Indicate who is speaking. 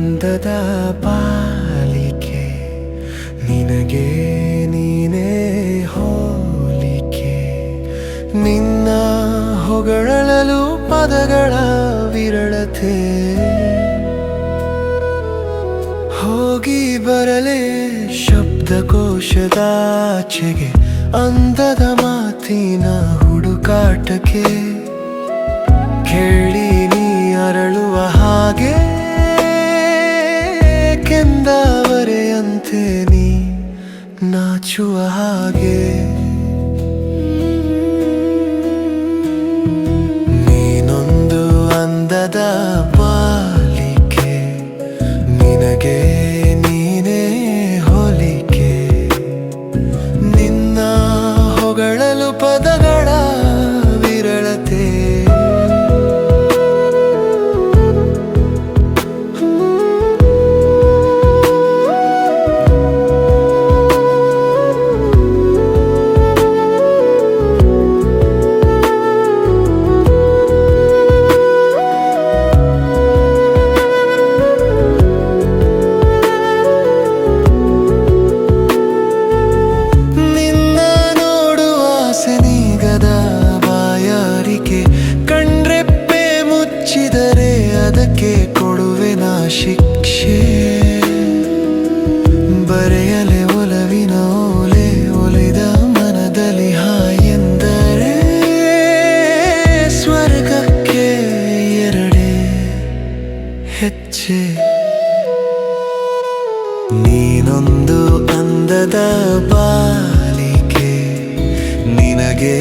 Speaker 1: ಚಂದದ ಪಾಲಿಕೆ, ನಿನಗೆ ನೀನೇ ಹೋಲಿಕೆ. ನಿನ್ನ ಹೊಗಳಲು ಪದಗಳ ವಿರಳತೆ. ಹೋಗಿ ಬರಲೇ ಶಬ್ದಕೋಶದಾಚೆಗೆ, ಅಂದದ ಮಾತಿನ ಹುಡುಕಾಟಕ್ಕೆ. ಕೇಳಿ ಕೆಂದಾವರೆಯಂತೆ ನೀ ನಾಚುವ ಹಾಗೆ. ಇದಕ್ಕೆ ಕೊಡುವೆನ ಶಿಕ್ಷೆ? ಬರೆಯಲೆ ಒಲವಿನ ಒಲೆ ಒಲಿದ ಮನದಲ್ಲಿ ಹಾಯೆಂದರೆ ಸ್ವರ್ಗಕ್ಕೆ ಎರಡೇ ಹೆಚ್ಚೆ ನೀನೊಂದು ಅಂದದ ಬಾಲಿಕೆ, ನಿನಗೆ